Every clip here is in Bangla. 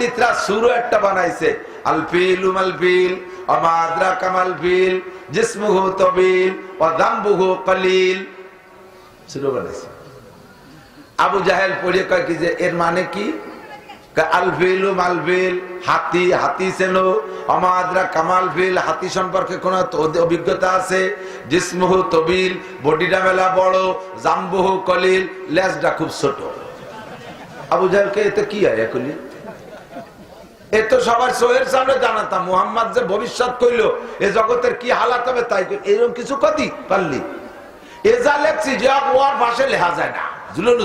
পণ্ডিতরা সুরো একটা বানাইছে। আলফিল উমালফিল অমাদ্রা কামাল ফিল জিসমুহু তবিল ও দাম্বুহু কলিল। সুরো বানাইছে। আবু জাহেল পড়ে কয় কি যে, এর মানে কি? আলফিল মালফিল হাতি হাতি সেনো অমাদ্রা কামাল ফিল হাতি সম্পর্কে কোন অভিজ্ঞতা আছে? জিসমুহু তবিল, বডিটা মেলা বড় জাম্বুহু কলিল, লেজটা খুব ছোট। আবু জাহেলকে এতে কি হয় এখনই? এ তো সবার সোহের সামনে জানাতাম, মুহাম্মদ যে ভবিষ্যৎ কইলো, এ জগতের কি হালাত হবে তাই এরকম কিছু কতি পারলি? এ যা লেখছি, যে ওয়ার ভাষে লেখা যায় না।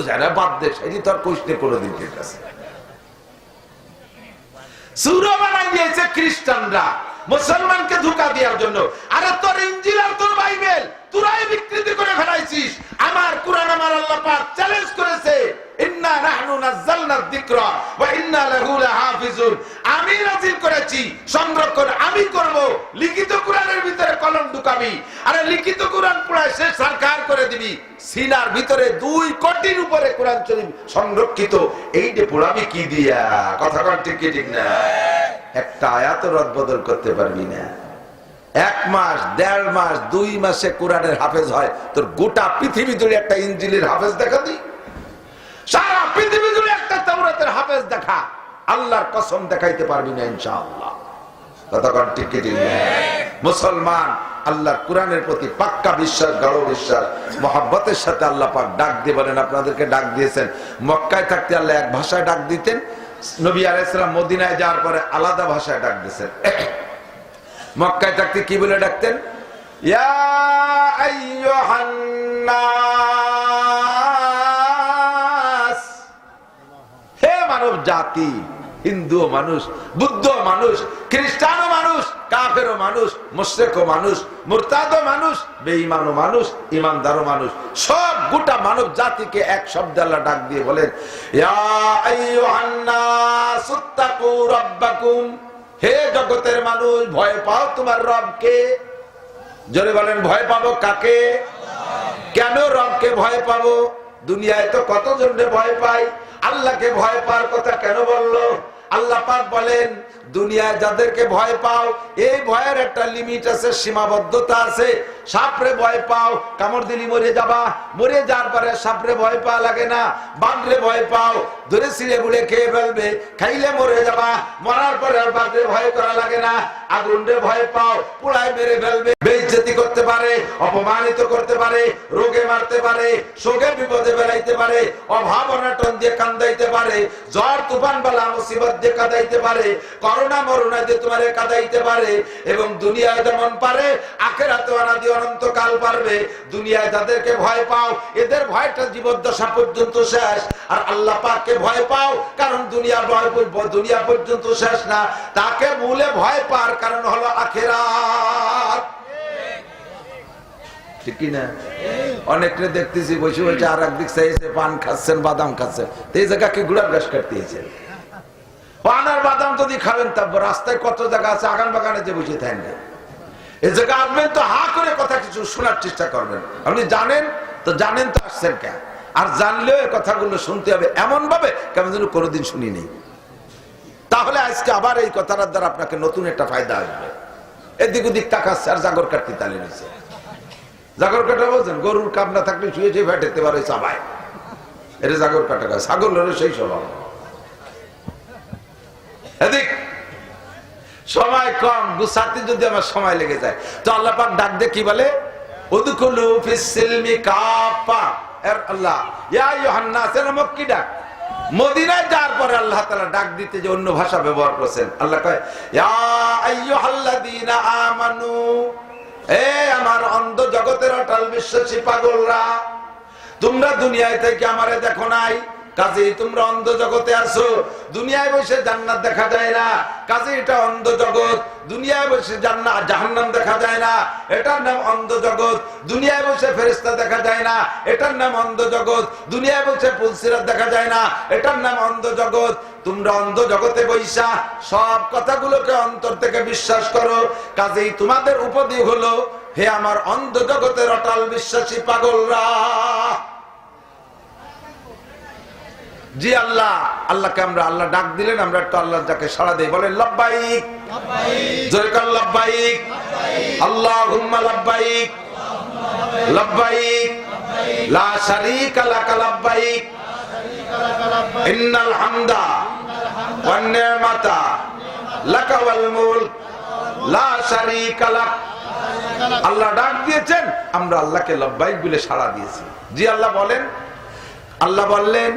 যায় না বাদ তোর কইতে কোনোদিন ঠিক আছে। বানাই দিয়েছে খ্রিস্টানরা, মুসলমানকে ধোকা দেওয়ার জন্য। আরে তোর ইঞ্জিল আর তোর বাইবেল, তোরাই বিকৃতি করে ফেলাইছিস। আমার কোরআন আমার আল্লাহ পাক চ্যালেঞ্জ করেছে। ইন্না নাহনু নাযালনা যিকরা ওয়া ইন্না লাহু লাহাফিজুন। আমি নাযিল করেছি, সংরক্ষণ আমি করব। লিখিত কোরআনের ভিতরে কলম ঢুকাবি। আরে লিখিত কোরআন পড়ায় সে সরকার করে দিবি। সিনার ভিতরে দুই কোটির উপরে কোরআন শরীফ সংরক্ষিত। এই যে পড়াবি কি দিয়া? কথা কন ঠিক ঠিক না? একটা আয়াত রদ বদল করতে পারবি না। এক মাস, দেড় মাস, দুই মাসে কোরআনের হাফেজ হয়। তোর গোটা পৃথিবী জুড়ে একটা ইঞ্জিলের হাফেজ দেখা দিই সারা পৃথিবী জুড়ে একটা তাওরাতের হাফেজ দেখা। আল্লাহর কসম দেখাইতে পারবি না, ইনশাআল্লাহ। কতক্ষণ ঠিক কি মুসলমান, আল্লাহর কোরআনের প্রতি পাক্কা বিশ্বাস, গাঢ় বিশ্বাস, মহাব্বতের সাথে আল্লাহ পাক ডাক দিয়ে বলেন, আপনাদেরকে ডাক দিয়েছেন। মক্কায় থাকতে আল্লাহ এক ভাষায় ডাক দিতেন। নবী আলাইসালাম মদিনায় যাওয়ার পরে আলাদা ভাষায় ডাক দিয়েছেন। মক্কায় থাকতে কি বলে ডাকতেন? ইয়া আইয়ুহান জাতি হিন্দু মানুষ বুদ্ধ মানুষ, খ্রিস্টানও মানুষ, কাফেরও মানুষ, মুশ্রেকও মানুষ, মুরতাদও মানুষ, বেঈমানও মানুষ, ইমানদারও মানুষ। সব গোটা মানব জাতিকে এক শব্দ আল্লাহ ডাক দিয়ে বলেন হে জগতের মানুষ, ভয় পাও তোমার রবকে। জোরে বলেন, ভয় পাবো কাকে? কেন রবকে ভয় পাবো? দুনিয়ায় তো কত জনে ভয় পাই আল্লাহকে ভয় পাওয়ার কথা কেন বলল? আল্লাহ পাক বলেন দুনিয়ায় যাদেরকে ভয় পাও, এই ভয়ের একটা লিমিট আছে, সীমাবদ্ধতা আছে। সাপরে ভয় পাও, কামড় দিলি মরে যাবা। মরে যাওয়ার পরে সাপরে ভয় পাওয়া লাগে না। বাঘরে ভয় পাও, ধরে ছিঁড়ে বুড়ে খেয়ে ফেলবে। খাইলে মরে যাবা। মরার পরে আর বাঘরে ভয় করা লাগে না। আগুনরে ভয় পাও, পোড়ায় মেরে ফেলবে। বেইজ্জতি করতে পারে, অপমানিত করতে পারে, রোগে মারতে পারে, শোকে বিপদে বেড়াইতে পারে, অভাব অনাটন দিয়ে কান্দাইতে পারে, জ্বর, তুফান, বালা, মুসিবত দিয়ে কাদাইতে পারে করোনা মরুনা দিয়ে তোমারে কাদাইতে পারে এবং দুনিয়ায় যেমন পারে আখেরাতে অনাদি অনন্তকাল পারবে। দুনিয়ায় যাদেরকে ভয় পাও, এদের ভয়টা জীবদ্দশা পর্যন্ত শেষ। আর আল্লাহ পাককে ভয় পাও, কারণ দুনিয়া ভয় দুনিয়া পর্যন্ত শেষ না। তাকে মূলে ভয় পাওয়ার কারণ হলো আখেরাত। দেখতেছি, বসে বসে আর একদিক পান খাচ্ছেন, বাদাম খাচ্ছেন। এই জায়গাকে গুড়ার গাছ কাটতেছে পান আর বাদাম যদি খাবেন তারপর রাস্তায় কত জায়গা আছে আগান বাগানে যে বসে থাকেন এ জায়গা আসবেন তো হা করে কথা কিছু শোনার চেষ্টা করবেন। আপনি জানেন? তো জানেন তো আসছেন কেন আর জানলেও এই কথাগুলো শুনতে হবে এমন ভাবে কেমন যেন কোনোদিন নেই তাহলে আজকে আবার এই কথাটার দ্বারা আপনাকে নতুন একটা ফায়দা আসবে। এদিক ওদিক তাকাচ্ছে, আর জাগর কাটতে তালে নিচ্ছে জাগর কাটা বলছেন, গরুর কাপ না থাকলে শুয়ে শুয়ে ফেটেতে পারে চাবায় এটা জাগর কাটা ছাগল হলে সেই স্বভাব। এদিক। সময় কম, গুছাতে যদি আমার সময় লেগে যায়। তো আল্লাহ পাক ডাক দিয়ে কি বলে? উদখুলু ফিস সিলমি কাফা। এর আল্লাহ, ইয়া ইউহান্নাস এর মক্কি ডাক মদিনায় যাওয়ার পরে আল্লাহ তাআলা ডাক দিতে যে অন্য ভাষা ব্যবহার করেছেন। আল্লাহ কয়, ইয়া আইয়ুহাল্লাযীনা আমানু, এ আমার অন্ধ জগতের অটল বিশ্বাসী পাগলরা, তোমরা দুনিয়ায় থেকে আমারে দেখো নাই। কাজে, তোমরা অন্ধ জগতে আসো দুনিয়ায় বসে জান্নাত দেখা যায় না। কাজে, এটা অন্ধ জগৎ। দুনিয়ায় বসে জান্নাত জাহান্নাম দেখা যায় না। এটার নাম অন্ধ জগৎ। দুনিয়ায় বসে ফেরেশতা দেখা যায় না। এটার নাম অন্ধ জগৎ। দুনিয়ায় বসে পুলসিরাত দেখা যায় না। এটার নাম অন্ধ জগৎ। তোমরা অন্ধ জগতে বৈশা। সব কথাগুলোকে অন্তর থেকে বিশ্বাস করো। কাজেই তোমাদের উপদি হলো, হে আমার অন্ধ জগতের অটাল বিশ্বাসী পাগলরা। জি আল্লাহ, আল্লাহকে আমরা আল্লাহ ডাক দিলেন, আমরা একটু আল্লাহ যাকে সাড়া দেই, বলেন লব্বাইক। জোরে কর লব্বাইক। আল্লাহ হুম্মা লব্বাইক। লব্বাইক। লা শারীকা লাকা লব্বাইক। ইন্নাল হামদা ওয়ান নি'মাতা লাকা ওয়াল মুলক। লা শারীকা লাক। আল্লাহ ডাক দিয়েছেন, আমরা আল্লাহকে লব্বাইক বলে সাড়া দিয়েছি। জি আল্লাহ বলেন। আল্লাহ বললেন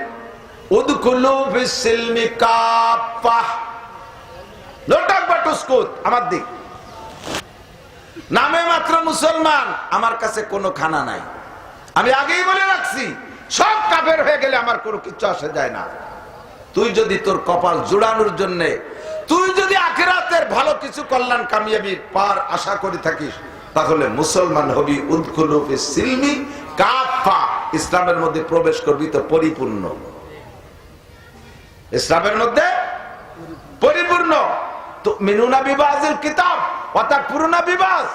আমার দিক নামে মাত্র মুসলমান, আমার কাছে কোনো খানা নাই। আমি আগেই বলে রাখছি, সব কাফের হয়ে গেলে আমার কোনো কিচ্ছু আসে যায় না। তুই যদি তোর কপাল জোড়ানোর জন্য, তুই যদি আখেরাতের ভালো কিছু কল্যাণ কামিয়াবি পার আশা করে থাকিস, তাহলে মুসলমান হবি উদ্খুলুফি সিলমি কাফা ইসলামের মধ্যে প্রবেশ করবি তো পরিপূর্ণ। ইসলামের মধ্যে পরিপূর্ণ। মিনুনা বিবাজের কিতাব, অর্থাৎ পুরোনা বিবাজ।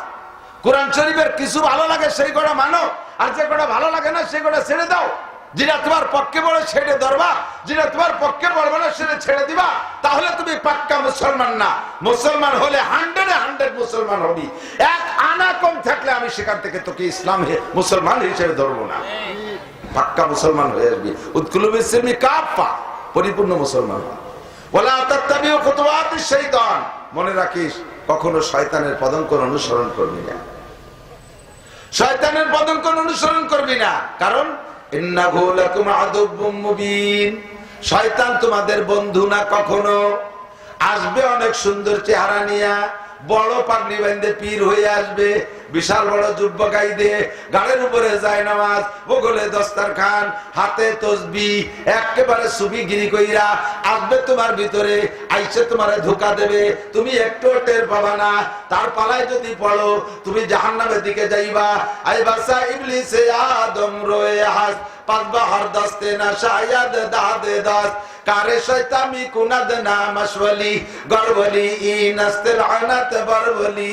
কোরআন শরীফের কিছু ভালো লাগে, সেই কটা মানো। আর যে কটা ভালো লাগে না, সেই কটা ছেড়ে দাও। যেটা তোমার পক্ষে বলে ছেড়ে ধরবা। যেটা তোমার পক্ষে বলবে না সেটা ছেড়ে দিবা। তাহলে তুমি পাক্কা মুসলমান না। মুসলমান হলে হান্ড্রেডে হান্ড্রেড মুসলমান হবি। এক আনা কম থাকলে আমি সেখান থেকে তোকে ইসলাম মুসলমান হিসেবে ধরবো না। পাক্কা মুসলমান হয়ে আসবি। উৎকুল বিসমি কাপা পরিপূর্ণ মুসলমান। মনে রাখিস, কখনো শয়তানের পদঙ্ক অনুসরণ করবি না। শয়তানের পদঙ্ক অনুসরণ করবি না। কারণ শয়তান তোমাদের বন্ধু না কখনো। আসবে অনেক সুন্দর চেহারা নিয়া, বড় পাগড়ি বান্ধে পীর হয়ে আসবে। বিশাল বড় যুব্ব গাই দিয়ে গাড়ির উপরে যায় নামাজ, বগলে দস্তার খান, হাতে তসবি, একেবারে সুবি গিরি কইরা আসবে তোমার ভিতরে, আইসে তোমারে ধোকা দেবে, তুমি একটু টের পাবা না, তার পালায় যদি পড়ো, তুমি জাহান্নামের দিকে যাইবা আইবাসা ইবলিসে আদম রয়ে হাস পাঁচবা হর দস্তে না শায়াদ দাদে দাস, কারে শয়তামি কুনাদ না মাসওয়ালি গরবলি ই নাস্তের আনাত বরবলি।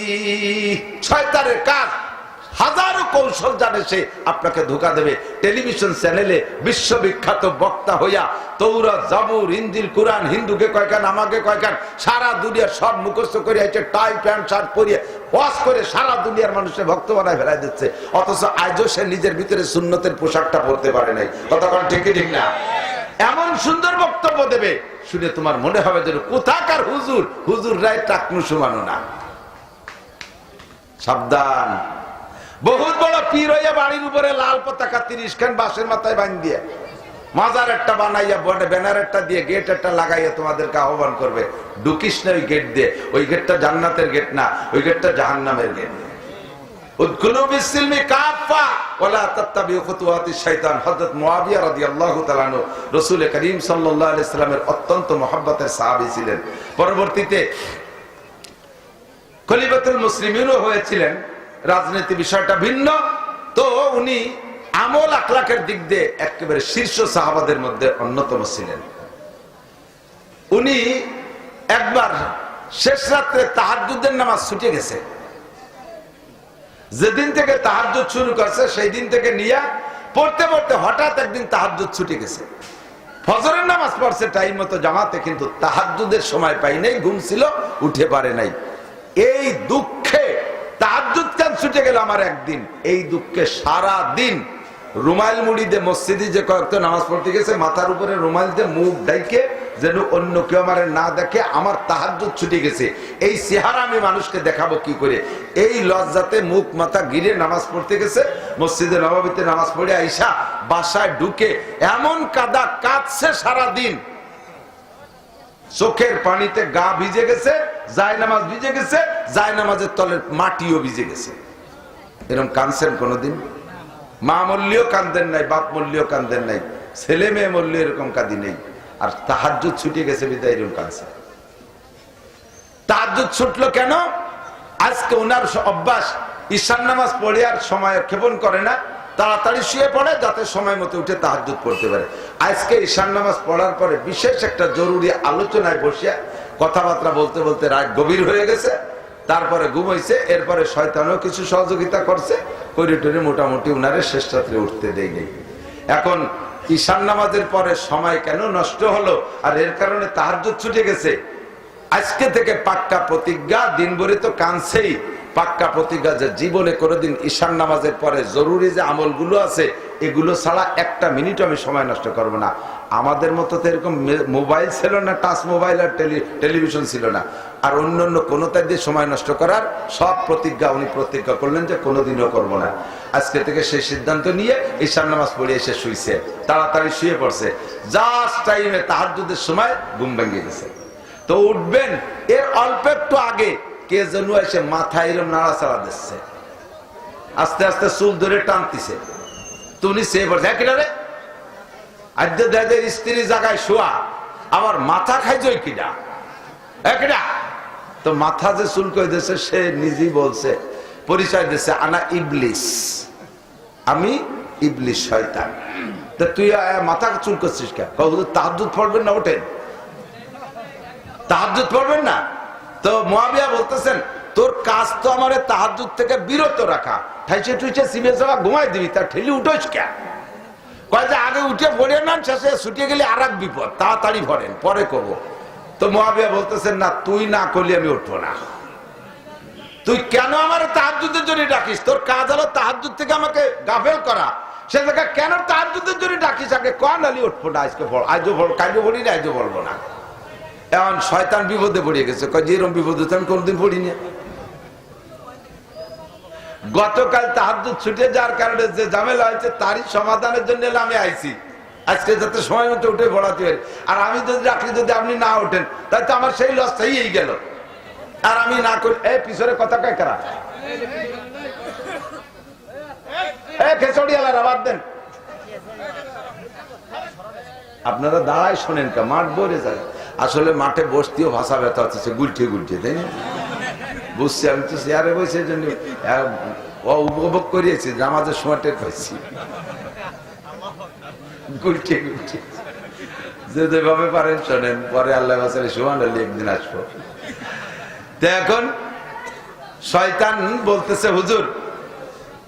শয়তানের কাজ। হাজারো কৌশল জানে সে আপনাকে ধোকা দেবে। টেলিভিশন চ্যানেলে বিশ্ববিখ্যাত বক্তা হইয়া তৌরা, জাবুর ইঞ্জিল কোরআন, হিন্দুকে কয়খান আমাকে কয়খান সারা দুনিয়ার সব মুখস্থ করে আছে টাই, প্যান্ট, শার্ট পরিয়ে ওয়াশ করে সারা দুনিয়ার মানুষের ভক্ত বানায় ফেলাই দিচ্ছে। অথচ আজও সে নিজের ভিতরে সুন্নতের পোশাকটা পরতে পারে নাই। কতক্ষণ ঠিকই ঠিক না? এমন সুন্দর বক্তব্য দেবে, শুনে তোমার মনে হবে যেন কোথাকার হুজুর। হুজুর রায় টাকনু সমানো না। সাবধান। বহুত বড় পীর হইয়া বাড়ির উপরে লাল পতাকা তিরিশ খান বাঁশের মাথায় বান দিয়ে। মাজার একটা বানাইয়া ব্যানার একটা দিয়ে, গেট একটা লাগাইয়া তোমাদেরকে আহ্বান করবে। ঢুকিস না ওই গেট দিয়ে। ওই গেটটা জান্নাতের গেট না, ওই গেটটা জাহান্নামের গেট। পরবর্তীতে খলিফাতুল মুসলিমিনও হয়েছিলেন। রাজনীতি বিষয়টা ভিন্ন। তো উনি আমল আখলাকের দিক দিয়ে একেবারে শীর্ষ সাহাবাদের মধ্যে অন্যতম ছিলেন। উনি একবার শেষ রাত্রে তাহাজ্জুদের নামাজ ছুটে গেছে। যেদিন থেকে তাহাজ্জুদ শুরু করছে, সেই দিন থেকে নিয়ে পড়তে পড়তে হঠাৎ একদিন তাহাজ্জুদ ছুটে গেছে। ফজরের নামাজ পড়ছে, টাইম মতো জামাতে, কিন্তু তাহাজ্জুদের সময় পাই নাই, ঘুম ছিল, উঠে পারে নাই। এই দুঃখে তাহাজ্জুদ কাজ ছুটে গেল আমার একদিন? এই দুঃখে সারা দিন রুমাইল মুড়ি দিয়ে মসজিদে যে কয়েকটা নামাজ পড়তে গেছে, মাথার উপরে রুমাইল দিয়ে মুখ ডাইকে যেন অন্য কেউ আমার না দেখে আমার তাহাজ্জুদ ছুটে গেছে। এই চেহারা আমি মানুষকে দেখাবো কি করে? এই লজ্জাতে মুখ, মাথা গিরে নামাজ পড়তে গেছে, মসজিদে নবাবিতে নামাজ পড়ে আইসা বাসায় ঢুকে এমন কাদা কাঁদছে সারা দিন চোখের পানিতে গা ভিজে গেছে জায় নামাজ ভিজে গেছে জায় নামাজের তলের মাটিও ভিজে গেছে। এরকম কানছেন কোনোদিন? মা মল্লিও কান্দেন নাই, বাপ মল্লিও কান্দেন নাই, ছেলে মেয়ে মল্লি এরকম কাঁদি নেই। আর তাহাজ ছুটে গেছে, বিদায় এরকম কাঁদছে। তাহাজ ছুটলো কেন? আজকে ওনার অভ্যাস, ঈশান নামাজ পড়ে আর সময় ক্ষেপণ করে না। তাড়াতাড়ি শুয়ে পড়ে, যাতে সময় মতো উঠে তাহাজুদ পড়তে পারে। আজকে ঈশান নামাজ পড়ার পরে বিশেষ একটা জরুরি আলোচনায় বসিয়া কথাবার্তা বলতে বলতে রাত গভীর হয়ে গেছে। তারপরে ঘুমাইছে এরপরে শয়তানও কিছু সহযোগিতা করছে। করিডোরে মোটামুটি উনারে শেষ রাত্রে উঠতে দেয় নেই। এখন ঈশান নামাজের পরে সময় কেন নষ্ট হলো আর এর কারণে তাহাজ্জুদ ছুটে গেছে? আজকে থেকে পাক্কা প্রতিজ্ঞা, দিনভরে তো কানছেই পাক্কা প্রতিজ্ঞা যে জীবনে কোনোদিন ঈশান নামাজের পরে জরুরি যে আমলগুলো আছে, এগুলো ছাড়া একটা মিনিট আমি সময় নষ্ট করব না। আমাদের মতো তো এরকম মোবাইল ছিল না, টাচ মোবাইল আর টেলি- টেলিভিশন ছিল না। আর অন্য অন্য কোনোটাই দিয়ে সময় নষ্ট করার সব প্রতিজ্ঞা উনি প্রতিজ্ঞা করলেন যে কোনোদিনও করব না। আজকে থেকে সেই সিদ্ধান্ত নিয়ে ঈশান নামাজ পড়ে এসে শুইছে, তাড়াতাড়ি শুয়ে পড়ছে। জাস্ট টাইমে তাহার সময় ঘুম ভেঙে গেছে। তো উঠবেন, এর অল্প একটু আগে কে যেন এসে মাথা এরম নাড়াচাড়া দিচ্ছে। আস্তে আস্তে চুল ধরে টানতিছে। তুমি সে বলছে "হ্যাঁ, কিনা রে? আদ্য দেখে স্ত্রী জায়গায় শোয়া আমার মাথা খাইছই কিনা একটা তো মাথা যে চুল করে দিয়েছে সে নিজেই বলছে পরিচয় দিচ্ছে আনা ইবলিস। আমি ইবলিস শয়তান। তা তুই মাথা চুল করছিস কে তাহার দুধ পড়বেন না ওঠেন? তাহাজুদ পড়বেন না? তো মহাবিয়া বলতেছেন, তোর কাজ তো আমার তাহাজুদ থেকে বিরত রাখা। ঠাইছে টুইছে সিমে যাওয়া ঘুমাই দিবি, তার ঠেলি উঠোস কে? কয় যে, আগে উঠে পড়ে না শেষে ছুটে গেলে আর এক বিপদ, তাড়াতাড়ি ভরেন, পরে কব তো মহাবিয়া বলতেছেন, না, তুই না করলে আমি উঠবো না। তুই কেন আমার তাহাজুদের জন্য ডাকিস? তোর কাজ হলো তাহাজুদ থেকে আমাকে গাফেল করা। সে জায়গায় কেন তাহাজুদের জন্য ডাকিস? আগে কন, আলি, উঠবো না, আজকে আজও কাজও বলি না, আজও বলব না। এখন শয়তান বিপদে পড়ে গেছে। কয় যে এরকম বিপদে তো আমি কোনদিন পড়িনি। গতকাল তাহাজুদ ছুটে যাওয়ার কারণে যে ঝামেলা হয়েছে, তারই সমাধানের জন্য আমি আইছি। আজকে যাতে সময় মতো উঠে পড়াতে পারি। আর আমি যদি রাখলে যদি আপনি না ওঠেন তাই তো আমার সেই লসটাই গেল। আর আমি না করি এ পিছনে কথা কয় কারা? এই খেচড়িয়ালারা বাদ দেন। আপনারা দাঁড়ায় শোনেন কা, মাঠ ভরে যায়। আসলে মাঠে বসতেও ভাষা ব্যথা হচ্ছে গুলঠে গুলঠে, তাই না? বুঝছি আমি তো চেয়ারে বসে জন্য উপভোগ করিয়েছি আমাদের সময় টের পাইছি। গুলঠে গুলঠে। যে যেভাবে পারেন, শোনেন, পরে আল্লাহ বাসারে সুমান আলী একদিন আসব। তো এখন শয়তান বলতেছে, হুজুর,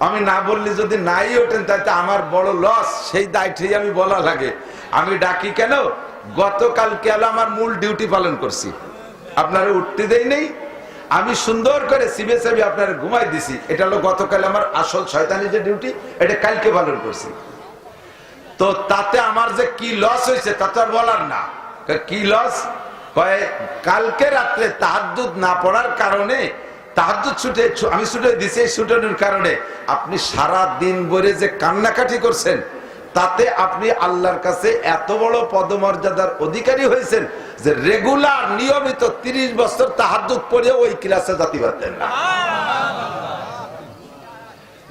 আমি না বললে যদি নাই ওঠেন তাইতে আমার বড় লস সেই দায়িত্বই আমি বলা লাগে। আমি ডাকি কেন? গতকালকে আলো আমার মূল ডিউটি পালন করছি। আপনারা উঠতে দেই নেই, আমি সুন্দর করে সিবে সাবি আপনারা ঘুমাই দিছি। এটা হলো গতকাল আমার আসল শয়তানি যে ডিউটি, এটা কালকে পালন করছি। তো তাতে আমার যে কি লস হয়েছে, তা তো আর বলার না। কি লস কালকে রাত্রে তাহাজুদ না পড়ার কারণে তাহাজুদ ছুটে আমি ছুটে দিছি এই ছুটানোর কারণে। আপনি সারা দিন ভরে যে কান্নাকাটি করছেন তাতে আপনি আল্লাহর কাছে এত বড় পদমর্যাদার অধিকারী হয়েছেন যে রেগুলার নিয়মিত তিরিশ বছর তাহাজুদ পড়ে ওই ক্লাসে জাতি পারতেন না।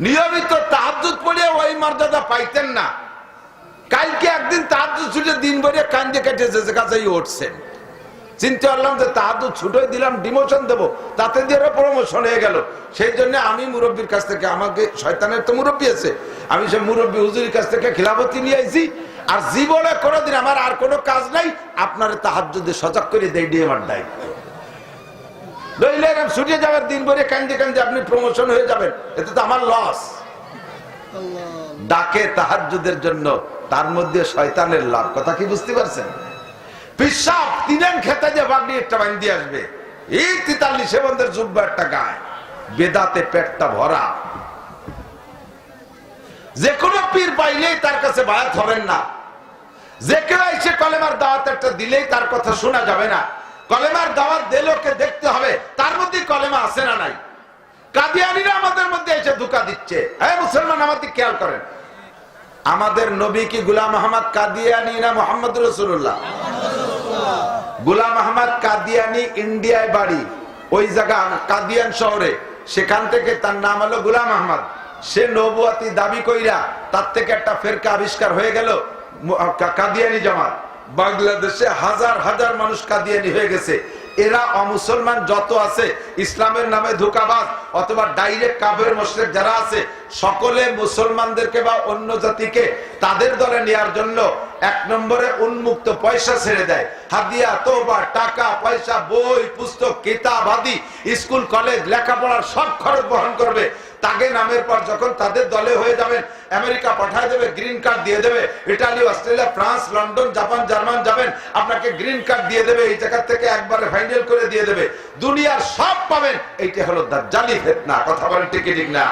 নিয়মিত তাহাজুদ পড়ে ওই মর্যাদা পাইতেন না। কালকে একদিন তাহাজুদ ছুটে দিন ভরে কান্দে কেটেছে যে কাছেই উঠছেন। চিন্তা করলাম যে তাহাজুদ ছুটোই দিলাম, ডিমোশন দেবো, তাতে দিয়ে প্রমোশন হয়ে গেল। সেই জন্য আমি মুরব্বীর কাছ থেকে, আমাকে শয়তানের তো মুরব্বী আছে আমি সে মুরব্বী হুজুরির কাছ থেকে খিলাফতি নিয়ে আইছি, আর জীবনে কোনোদিন আমার আর কোনো কাজ নাই, আপনার তাহাজুদে সজাগ করে দেয় দিয়ে। আমার যাবার দিন আপনি প্রমোশন হয়ে এতে তো আমার লস ডাকে জন্য, তার মধ্যে শয়তানের লাভ, কথা কি বুঝতে পারছেন? খেতে যে একটা আসবে, এই তিতাল্লিশে বন্ধের জুব্বা একটা গায়, বেদাতে পেটটা ভরা। যে কোনো পীর পাইলেই তার কাছে বায়াত হবেন না। যে কেউ এসে কলেমার দাওয়াত একটা দিলেই তার কথা শোনা যাবে না। কলেমার দাওয়াত দিলোকে দেখতে হবে, তার মধ্যে কলেমা আছে না নাই। কাদিয়ানিরা আমাদের মধ্যে এসে ধোকা দিচ্ছে। হ্যাঁ মুসলমান আমাদের খেয়াল করেন। আমাদের নবী কি গুলাম আহমদ কাদিয়ানি না মোহাম্মদ রসুল্লাহ গুলাম আহমদ কাদিয়ানি ইন্ডিয়ায় বাড়ি, ওই জায়গা কাদিয়ান শহরে। সেখান থেকে তার নাম হলো গুলাম আহমদ। সে নবুয়াতি দাবি কইরা তার থেকে একটা ফেরকা আবিষ্কার হয়ে গেল কাদিয়ানি জামাত। বাংলাদেশে হাজার হাজার মানুষ কাদিয়ানি হয়ে গেছে। এরা অমুসলমান যত আছে, ইসলামের নামে ধোকাবাজ অথবা ডাইরেক্ট কাবের মোশরেক যারা আছে, সকলে মুসলমানদেরকে বা অন্য জাতিকে তাদের দলে নেওয়ার জন্য এক নম্বরে উন্মুক্ত পয়সা ছেড়ে দেয়। হাদিয়া তোবা টাকা, পয়সা, বই, পুস্তক, কিতাব আদি, স্কুল, কলেজ, লেখাপড়ার সব খরচ বহন করবে। তাগে নামের পর যখন তাদের দলে হয়ে যাবেন, আমেরিকা পাঠায় দেবে, গ্রিন কার্ড দিয়ে দেবে, Italy, Australia, France, London, Japan, German যাবেন, আপনাকে গ্রিন কার্ড দিয়ে দেবে, এই জায়গা থেকে একবারে ফাইনাল করে দিয়ে দেবে। দুনিয়ার সব পাবেন, এইটা হলো দাজ্জালি ফেতনা, কথা বলেন ঠিক কি ঠিক না?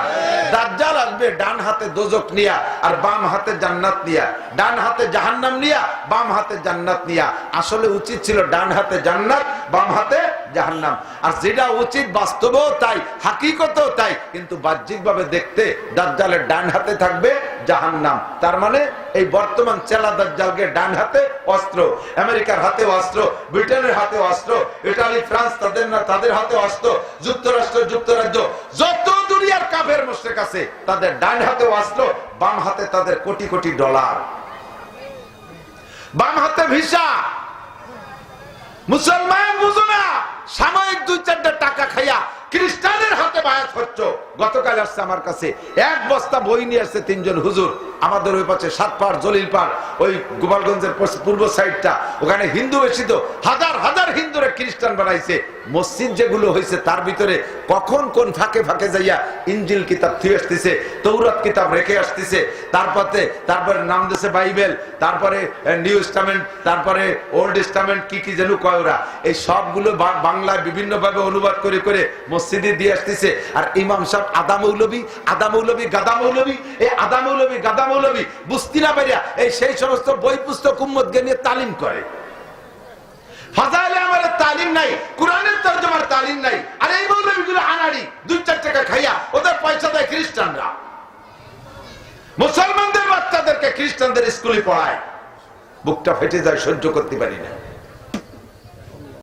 দাজ্জাল আসবে, ডান হাতে দোজক নিয়া, আর বাম হাতে জান্নাত নিয়া। ডান হাতে জাহান্নাম নিয়া, বাম হাতে জান্নাত নিয়া। আসলে উচিত ছিল ডান হাতে জান্নাত, বাম হাতে জাহান্নাম। আর যেটা উচিত বাস্তবেও তাই, হাকিকতেও তাই, কিন্তু বাহ্যিক ভাবে দেখতে দাজ্জালের ডান হাতে থাকবে জাহান্নাম। তার মানে এই বর্তমান চেলা দাজ্জালকে ডান হাতে অস্ত্র, আমেরিকার হাতে অস্ত্র, ব্রিটেনের হাতে অস্ত্র, ইটালি, ফ্রান্স, তাদের না, তাদের হাতে অস্ত্র, যুক্তরাষ্ট্র, যুক্তরাজ্য, যত দুনিয়ার কাফের মোশেক আছে, তাদের ডান হাতে অস্ত্র, বাম হাতে তাদের কোটি কোটি ডলার। বাম হাতে ভিসা। মুসলমান বুঝো না। সাময়িক দুই চারটা টাকা খাইয়া খ্রিস্টানের হাতে বায়াত হচ্ছ। গতকাল আসছে আমার কাছে। এক বস্তা বই নিয়ে আসছে তিনজন হুজুর। আমাদের ওই পাশে সাত পাড় জলিল পাড় ওই গোপালগঞ্জের পূর্ব সাইডটা। ওখানে হিন্দু বেশি তো হাজার হাজার হিন্দুরা খ্রিস্টান বানাইছে। মসজিদ যেগুলো হয়েছে তার ভিতরে কখন কোন ফাঁকে ফাঁকে যাইয়া ইঞ্জিল কিতাব থুয়ে আসতেছে, তৌরত কিতাব রেখে আসতেছে। তারপরে তারপরে নাম দিছে বাইবেল, তারপরে নিউ ইস্টামেন্ট তারপরে ওল্ড ইস্টামেন্ট কি কি যেন কয় ওরা। এই সবগুলো বাংলায় বিভিন্ন ভাবে অনুবাদ করে করে মসজিদে দিয়ে আসতেছে। আর ইমাম সাহেব আদা মৌলবী, আদা গাদা মৌলবী এই আদা গাদা মৌলবী বুঝতি না পারিয়া এই সেই সমস্ত বই পুস্তক উম্মতকে নিয়ে তালিম করে। নাই দুই চার টাকা খাইয়া ওদের পয়সা দেয় খ্রিস্টানরা। মুসলমানদের বাচ্চাদেরকে খ্রিস্টানদের স্কুলে পড়ায়। বুকটা ফেটে যায়, সহ্য করতে পারি না।